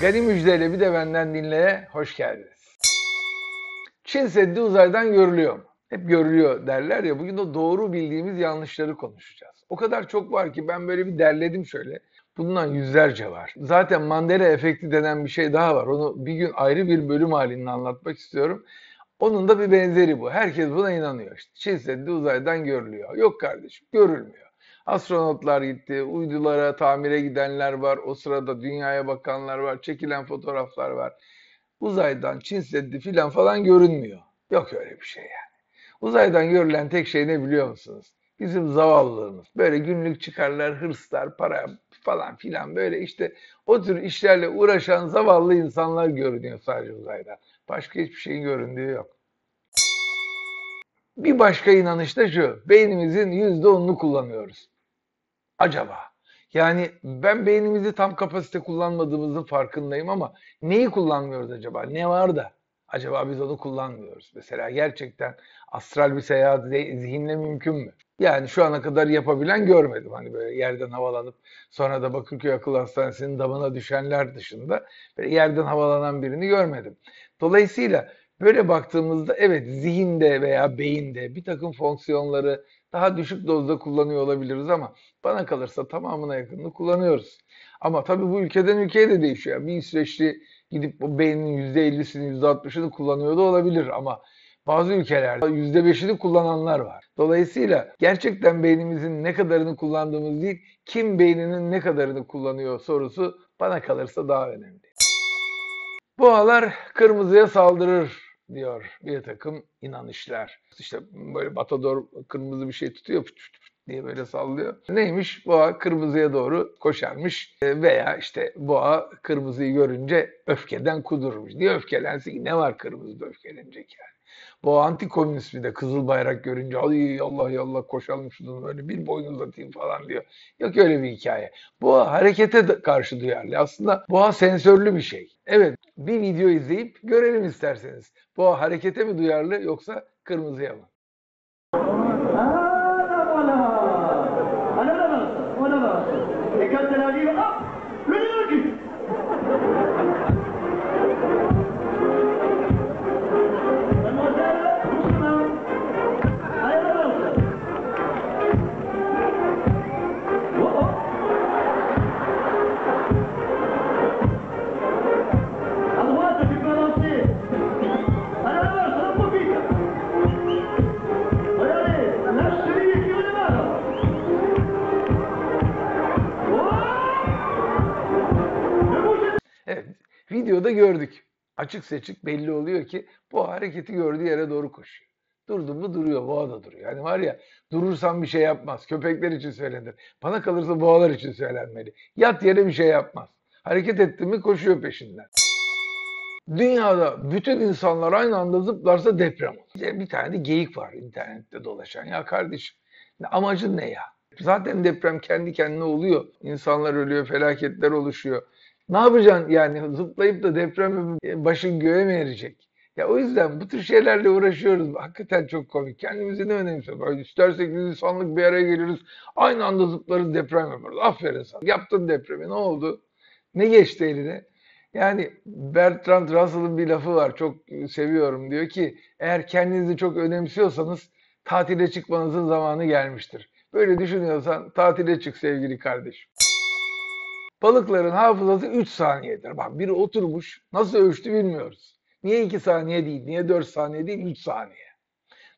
Gani Müjde'yle bir de benden dinleye hoş geldiniz. Çin Seddi uzaydan görülüyor mu? Hep görülüyor derler ya bugün de doğru bildiğimiz yanlışları konuşacağız. O kadar çok var ki ben böyle bir derledim şöyle. Bundan yüzlerce var. Zaten Mandela efekti denen bir şey daha var. Onu bir gün ayrı bir bölüm halinde anlatmak istiyorum. Onun da bir benzeri bu. Herkes buna inanıyor. İşte Çin Seddi uzaydan görülüyor. Yok kardeşim görülmüyor. Astronotlar gitti, uydulara tamire gidenler var, o sırada dünyaya bakanlar var, çekilen fotoğraflar var. Uzaydan Çin Seddi filan falan görünmüyor. Yok öyle bir şey yani. Uzaydan görülen tek şey ne biliyor musunuz? Bizim zavallılığımız. Böyle günlük çıkarlar, hırslar, para falan filan böyle işte o tür işlerle uğraşan zavallı insanlar görünüyor sadece uzayda. Başka hiçbir şeyin göründüğü yok. Bir başka inanış da şu. Beynimizin yüzde onunu kullanıyoruz. Acaba? Yani ben beynimizi tam kapasite kullanmadığımızın farkındayım ama neyi kullanmıyoruz acaba? Ne var da acaba biz onu kullanmıyoruz? Mesela gerçekten astral bir seyahat zihinle mümkün mü? Yani şu ana kadar yapabilen görmedim. Hani böyle yerden havalanıp sonra da Bakırköy Akıl Hastanesi'nin damına düşenler dışında böyle yerden havalanan birini görmedim. Dolayısıyla böyle baktığımızda evet zihinde veya beyinde bir takım fonksiyonları daha düşük dozda kullanıyor olabiliriz ama bana kalırsa tamamına yakınını kullanıyoruz. Ama tabii bu ülkeden ülkeye de değişiyor. Bir İsveçli gidip bu beynin %50'sini %60'ını kullanıyor da olabilir ama bazı ülkelerde %5'ini kullananlar var. Dolayısıyla gerçekten beynimizin ne kadarını kullandığımız değil, kim beyninin ne kadarını kullanıyor sorusu bana kalırsa daha önemli. Boğalar kırmızıya saldırır diyor bir takım inanışlar. İşte böyle matador kırmızı bir şey tutuyor püt püt püt diye böyle sallıyor. Neymiş? Boğa kırmızıya doğru koşarmış e, veya işte boğa kırmızıyı görünce öfkeden kudurmuş. Niye öfkelensin ki? Ne var kırmızıda öfkelenecek yani? Bu anti-komünist bir de kızıl bayrak görünce ay Allah Allah koşalım şunu böyle bir boyun uzatayım falan diyor. Yok öyle bir hikaye. Boğa harekete karşı duyarlı. Aslında boğa sensörlü bir şey. Evet bir video izleyip görelim isterseniz. Boğa harekete mi duyarlı yoksa kırmızıya mı? Videoda gördük. Açık seçik belli oluyor ki bu hareketi gördüğü yere doğru koşuyor. Durdu mu duruyor, boğa da duruyor. Yani var ya durursan bir şey yapmaz. Köpekler için söylenir. Bana kalırsa boğalar için söylenmeli. Yat yere bir şey yapmaz. Hareket etti mi koşuyor peşinden. Dünyada bütün insanlar aynı anda zıplarsa deprem olur. Bir tane de geyik var internette dolaşan. Ya kardeşim amacın ne ya? Zaten deprem kendi kendine oluyor. İnsanlar ölüyor, felaketler oluşuyor. Ne yapacaksın yani zıplayıp da deprem başın göğe mi erecek? Ya o yüzden bu tür şeylerle uğraşıyoruz. Hakikaten çok komik. Kendimizi ne önemsiyoruz? İstersek biz insanlık bir araya geliriz. Aynı anda zıplarız deprem yaparız. Aferin sana. Yaptın depremi. Ne oldu? Ne geçti eline? Yani Bertrand Russell'ın bir lafı var. Çok seviyorum. Diyor ki eğer kendinizi çok önemsiyorsanız tatile çıkmanızın zamanı gelmiştir. Böyle düşünüyorsan tatile çık sevgili kardeşim. Balıkların hafızası 3 saniyedir. Bak biri oturmuş nasıl ölçtü bilmiyoruz. Niye 2 saniye değil, niye 4 saniye değil 3 saniye.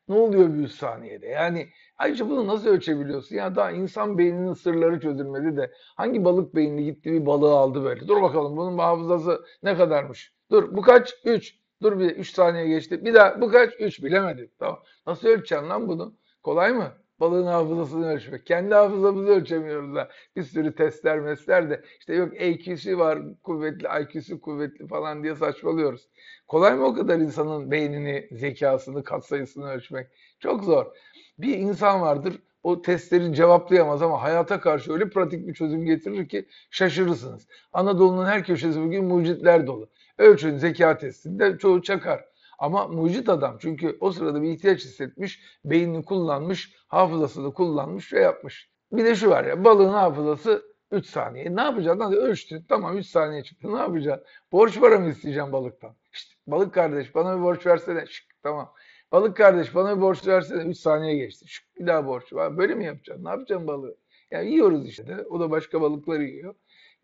Ne oluyor bir 3 saniyede? Yani ayrıca bunu nasıl ölçebiliyorsun? Ya daha insan beyninin sırları çözülmedi de hangi balık beynini gitti bir balığı aldı böyle. Dur bakalım bunun hafızası ne kadarmış? Dur bu kaç? 3. Dur bir 3 saniye geçti. Bir daha bu kaç? 3 bilemedim. Tamam. Nasıl ölçeceksin lan bunu? Kolay mı? Balığın hafızasını ölçmek. Kendi hafızamızı ölçemiyoruz da. Bir sürü testler mesler de işte yok EQ'si var kuvvetli, IQ'si kuvvetli falan diye saçmalıyoruz. Kolay mı o kadar insanın beynini, zekasını, katsayısını ölçmek? Çok zor. Bir insan vardır o testleri cevaplayamaz ama hayata karşı öyle pratik bir çözüm getirir ki şaşırırsınız. Anadolu'nun her köşesi bugün mucitler dolu. Ölçün zeka testinde çoğu çakar. Ama mucit adam çünkü o sırada bir ihtiyaç hissetmiş, beynini kullanmış, hafızasını kullanmış ve yapmış. Bir de şu var ya balığın hafızası 3 saniye. Ne yapacaksın? Hadi ölçtün. Tamam 3 saniye çıktı. Ne yapacaksın? Borç para mı isteyeceğim balıktan? İşte balık kardeş bana bir borç versene. Şık, tamam. Balık kardeş bana bir borç versene. 3 saniye geçti. Şık, bir daha borç var. Böyle mi yapacaksın? Ne yapacaksın balığı? Yani yiyoruz işte. O da başka balıkları yiyor.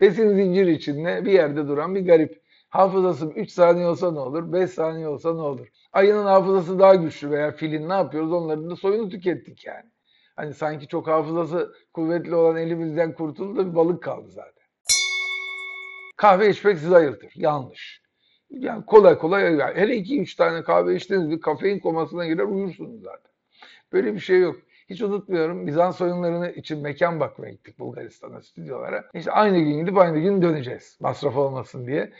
Besin zinciri içinde bir yerde duran bir garip. Hafızası 3 saniye olsa ne olur? 5 saniye olsa ne olur? Ayının hafızası daha güçlü veya filin ne yapıyoruz? Onların da soyunu tükettik yani. Hani sanki çok hafızası kuvvetli olan elimizden kurtuldu da bir balık kaldı zaten. Kahve içmek sizi ayırtır. Yanlış. Yani kolay kolay yani hele 2-3 tane kahve içtiniz bir kafein komasına girer uyursunuz zaten. Böyle bir şey yok. Hiç unutmuyorum Bizans oyunlarını için mekan bakmaya gittik Bulgaristan'a stüdyolara. İşte aynı gün gidip aynı gün döneceğiz masraf olmasın diye.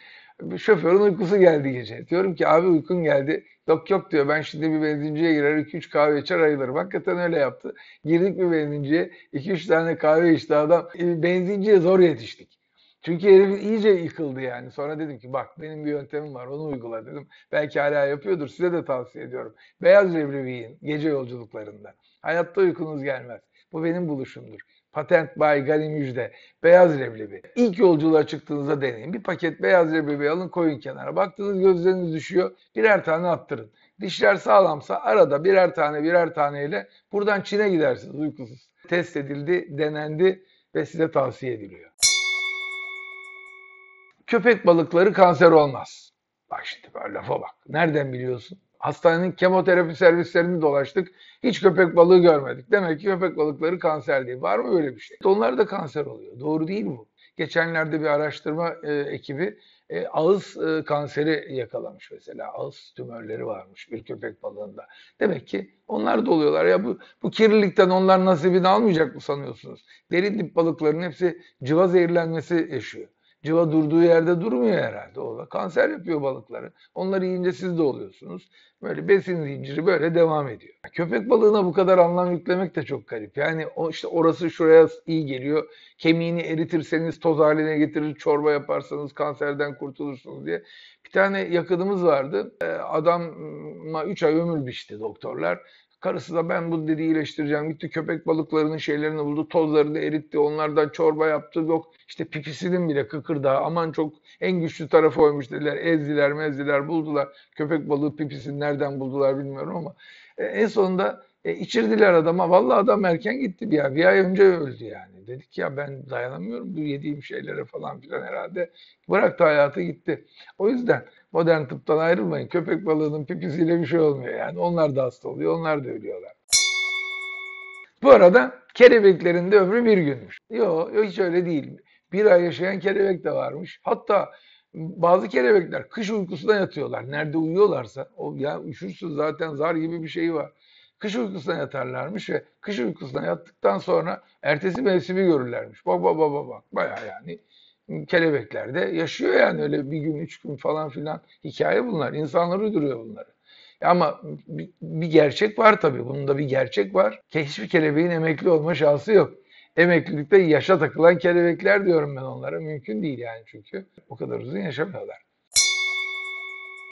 Şoförün uykusu geldi gece. Diyorum ki abi uykun geldi. Yok yok diyor ben şimdi bir benzinciye girer 2-3 kahve içer ayılırım. Hakikaten öyle yaptı. Girdik bir benzinciye 2-3 tane kahve içti adam. Benzinciye zor yetiştik. Çünkü herif iyice yıkıldı yani. Sonra dedim ki bak benim bir yöntemim var onu uygula dedim. Belki hala yapıyordur size de tavsiye ediyorum. Beyaz leblebi yiyin gece yolculuklarında. Hayatta uykunuz gelmez. Bu benim buluşumdur. Patent by Gani Müjde. Beyaz leblebi. İlk yolculuğa çıktığınızda deneyin. Bir paket beyaz leblebi alın koyun kenara. Baktınız gözleriniz düşüyor. Birer tane attırın. Dişler sağlamsa arada birer tane birer taneyle buradan Çin'e gidersiniz uykusuz. Test edildi, denendi ve size tavsiye ediliyor. Köpek balıkları kanser olmaz. Bak şimdi böyle lafa bak. Nereden biliyorsun? Hastanenin kemoterapi servislerini dolaştık. Hiç köpek balığı görmedik. Demek ki köpek balıkları kanser değil. Var mı öyle bir şey? Onlar da kanser oluyor. Doğru değil bu. Geçenlerde bir araştırma e, ekibi e, ağız e, kanseri yakalamış mesela. Ağız tümörleri varmış bir köpek balığında. Demek ki onlar da oluyorlar. Ya bu, bu kirlilikten onlar nasibini almayacak mı sanıyorsunuz? Derin dip balıkların hepsi cıva zehirlenmesi yaşıyor. Cıva durduğu yerde durmuyor herhalde. O da kanser yapıyor balıkları. Onları yiyince siz de oluyorsunuz. Böyle besin zinciri böyle devam ediyor. Köpek balığına bu kadar anlam yüklemek de çok garip. Yani o işte orası şuraya iyi geliyor. Kemiğini eritirseniz toz haline getirir, çorba yaparsanız kanserden kurtulursunuz diye. Bir tane yakınımız vardı. Ee, adama 3 ay ömür biçti doktorlar. Karısı da ben bu dedi iyileştireceğim. Gitti köpek balıklarının şeylerini buldu. Tozlarını eritti. Onlardan çorba yaptı. Yok işte pipisinin bile kıkırdağı. Aman çok en güçlü tarafı oymuş dediler. Ezdiler mezdiler buldular. Köpek balığı pipisini nereden buldular bilmiyorum ama. E, en sonunda e, içirdiler adama. Vallahi adam erken gitti bir ay. Bir ay önce öldü yani. Dedik ya ben dayanamıyorum bu yediğim şeylere falan filan herhalde. Bıraktı hayatı gitti. O yüzden modern tıptan ayrılmayın. Köpek balığının pipisiyle bir şey olmuyor yani. Onlar da hasta oluyor, onlar da ölüyorlar. Bu arada kelebeklerin de ömrü bir günmüş. Yok, yok hiç öyle değil. Bir ay yaşayan kelebek de varmış. Hatta bazı kelebekler kış uykusuna yatıyorlar. Nerede uyuyorlarsa, o ya üşürsün zaten zar gibi bir şey var. Kış uykusuna yatarlarmış ve kış uykusuna yattıktan sonra ertesi mevsimi görürlermiş. Bak bak bak bak bayağı yani kelebekler de yaşıyor yani öyle bir gün üç gün falan filan hikaye bunlar. İnsanlar uyduruyor bunları. Ama bir, bir gerçek var tabii. Bunun da bir gerçek var. Hiçbir kelebeğin emekli olma şansı yok. Emeklilikte yaşa takılan kelebekler diyorum ben onlara. Mümkün değil yani çünkü o kadar uzun yaşamıyorlar.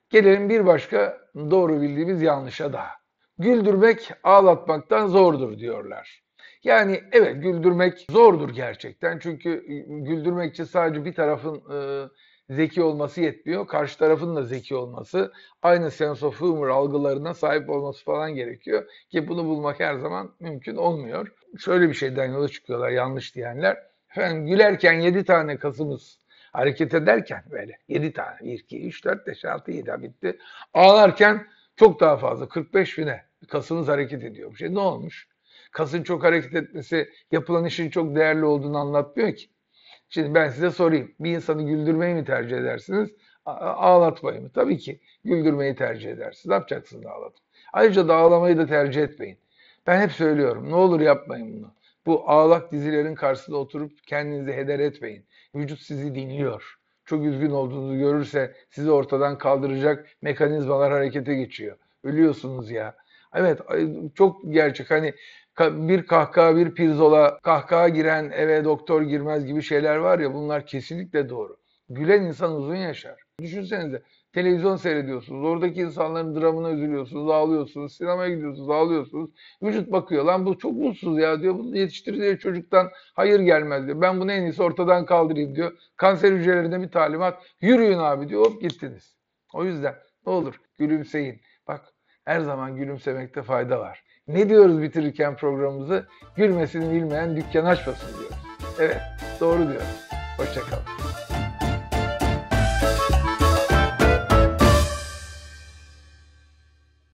Gelelim bir başka doğru bildiğimiz yanlışa daha. Güldürmek ağlatmaktan zordur diyorlar. Yani evet güldürmek zordur gerçekten. Çünkü güldürmek için sadece bir tarafın e, zeki olması yetmiyor. Karşı tarafın da zeki olması, aynı sense of humor algılarına sahip olması falan gerekiyor. Ki bunu bulmak her zaman mümkün olmuyor. Şöyle bir şeyden yola çıkıyorlar yanlış diyenler. Efendim gülerken 7 tane kasımız hareket ederken böyle 7 tane 1, 2, 3, 4, 5, 6, 7 bitti. Ağlarken çok daha fazla 45 bine kasınız hareket ediyor. Şey ne olmuş? Kasın çok hareket etmesi yapılan işin çok değerli olduğunu anlatmıyor ki. Şimdi ben size sorayım. Bir insanı güldürmeyi mi tercih edersiniz? Ağlatmayı mı? Tabii ki güldürmeyi tercih edersiniz. Ne yapacaksınız ağlatıp? Ayrıca da ağlamayı da tercih etmeyin. Ben hep söylüyorum. Ne olur yapmayın bunu. Bu ağlak dizilerin karşısında oturup kendinizi heder etmeyin. Vücut sizi dinliyor. Çok üzgün olduğunuzu görürse sizi ortadan kaldıracak mekanizmalar harekete geçiyor. Ölüyorsunuz ya. Evet çok gerçek. Hani bir kahkaha bir pirzola, kahkaha giren eve doktor girmez gibi şeyler var ya bunlar kesinlikle doğru. Gülen insan uzun yaşar. Düşünsenize Televizyon seyrediyorsunuz. Oradaki insanların dramına üzülüyorsunuz, ağlıyorsunuz. Sinemaya gidiyorsunuz, ağlıyorsunuz. Vücut bakıyor lan bu çok mutsuz ya diyor. Bunu yetiştirdiği çocuktan hayır gelmez diyor. Ben bunu en iyisi ortadan kaldırayım diyor. Kanser hücrelerine bir talimat. Yürüyün abi diyor. Hop gittiniz. O yüzden ne olur gülümseyin. Bak her zaman gülümsemekte fayda var. Ne diyoruz bitirirken programımızı? Gülmesini bilmeyen dükkan açmasın diyoruz. Evet doğru diyoruz. Hoşçakalın.